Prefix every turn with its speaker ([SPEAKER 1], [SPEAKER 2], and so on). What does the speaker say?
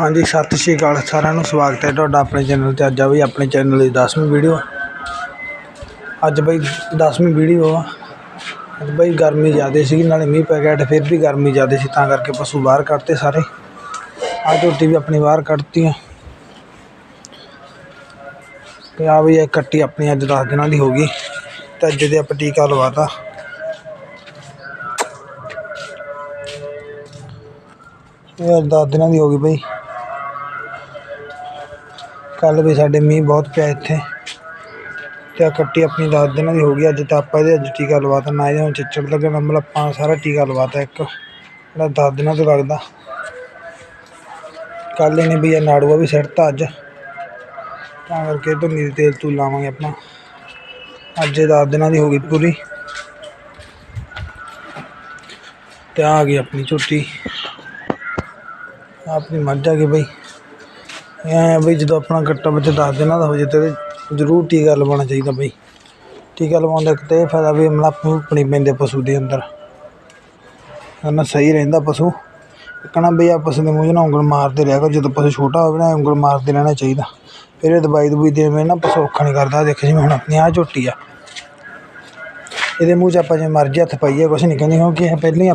[SPEAKER 1] ਹਾਂਜੀ, ਸਤਿ ਸ਼੍ਰੀ ਅਕਾਲ ਸਾਰਿਆਂ ਨੂੰ, ਸਵਾਗਤ ਹੈ ਤੁਹਾਡਾ ਆਪਣੇ ਚੈਨਲ 'ਤੇ। ਅੱਜ ਆ ਵੀ ਆਪਣੇ ਚੈਨਲ ਦੀ 10ਵੀਂ ਵੀਡੀਓ ਅੱਜ ਬਈ 10ਵੀਂ ਵੀਡੀਓ ਆ। ਅੱਜ ਬਈ ਗਰਮੀ ਜ਼ਿਆਦਾ ਸੀਗੀ, ਨਾਲੇ ਮੀਂਹ ਪੈ ਗਿਆ ਤੇ ਫਿਰ ਵੀ ਗਰਮੀ ਜ਼ਿਆਦਾ ਸੀ, ਤਾਂ ਕਰਕੇ ਪਸ਼ੂ ਬਾਹਰ ਕੱਢਤੇ ਸਾਰੇ। ਆ ਝੋਟੀ ਵੀ ਆਪਣੀ ਬਾਹਰ ਕੱਢਤੀ ਆ। ਤੇ ਆ ਬਈ ਇਹ ਕੱਟੀ ਆਪਣੀ ਅੱਜ 10 ਦਿਨਾਂ ਦੀ ਹੋ ਗਈ। ਤੇ ਅੱਜ ਦੇ ਆਪਾਂ ਟੀਕਾ ਲਵਾਤਾ। ਇਹ ਅੱਜ 10 ਦਿਨਾਂ ਦੀ ਹੋ ਗਈ ਬਈ। ਕੱਲ ਵੀ ਸਾਡੇ ਮੀਂਹ ਬਹੁਤ ਪਿਆ ਇੱਥੇ। ਤੇ ਆ ਕੱਟੀ ਆਪਣੀ 10 ਦਿਨਾਂ ਦੀ ਹੋ ਗਈ। ਅੱਜ ਤਾਂ ਆਪਾਂ ਇਹਦੇ ਅੱਜ ਟੀਕਾ ਲਵਾਤਾ, ਨਾ ਇਹਦੇ ਹੁਣ ਚਿੱਚੜ ਲੱਗਣਾ ਮਤਲਬ ਆਪਾਂ ਸਾਰਾ ਟੀਕਾ ਲਵਾਤਾ ਇੱਕ। ਜਿਹੜਾ 10 ਦਿਨਾਂ ਤੋਂ ਲੱਗਦਾ। ਕੱਲ ਇਹਨੇ ਵੀ ਇਹ ਨਾੜੂਆ ਵੀ ਸਿੱਟਤਾ ਅੱਜ। ਤਾਂ ਕਰਕੇ ਧੁੰਨੀ ਦੇ ਤੇਲ ਤੂਲ ਲਾਵਾਂਗੇ ਆਪਣਾ। ਅੱਜ ਇਹ 10 ਦਿਨਾਂ ਦੀ ਹੋ ਗਈ ਪੂਰੀ। ਤੇ ਆ ਗਈ ਆਪਣੀ ਝੋਟੀ। ਆਪਣੀ ਮੱਝ ਆ ਗਈ ਬਈ। ਐਂ ਬਈ ਜਦੋਂ ਆਪਣਾ ਕੱਟਾ ਬੱਚਾ 10 ਦਿਨਾਂ ਦਾ ਹੋ ਜੇ ਤੇ ਜ਼ਰੂਰ ਟੀਕਾ ਲਵਾਉਣਾ ਚਾਹੀਦਾ ਬਈ। ਟੀਕਾ ਲਵਾਉਣ ਦਾ ਇੱਕ ਤਾਂ ਇਹ ਫਾਇਦਾ ਵੀ ਮਤਲਬ ਆਪਾਂ ਪੈਂਦੇ ਪਸ਼ੂ ਦੇ ਅੰਦਰ। ਨਾ ਸਹੀ ਰਹਿੰਦਾ ਪਸ਼ੂ। ਇੱਕਣਾ ਬਈ ਆਪਸ ਦੇ ਮੂੰਹ 'ਚ ਨਾ ਉਂਗਲ ਮਾਰਦੇ ਰਿਹਾ ਕਰੋ, ਜਦੋਂ ਪਸ਼ੂ ਛੋਟਾ ਹੋਵੇ ਨਾ ਉਂਗਲ ਮਾਰਦੇ ਰਹਿਣਾ ਚਾਹੀਦਾ। ਫਿਰ ਇਹ ਦਵਾਈ ਦਵਾਈ ਦੇਵੇਂ ਨਾ ਪਸ਼ੂ ਔਖਾ ਨਹੀਂ ਕਰਦਾ। ਆਹ ਦੇਖੋ ਜਿਵੇਂ ਹੁਣ ਆਪਣੀ ਆਹ ਝੋਟੀ ਆ। ਇਹਦੇ ਮੂੰਹ 'ਚ ਆਪਾਂ ਜੇ ਮਰਜ਼ੀ ਹੱਥ ਪਾਈਏ, ਕੁਛ ਨਹੀਂ ਕਹਿੰਦੇ, ਕਿਉਂਕਿ ਇਹ ਪਹਿਲਾਂ ਹੀ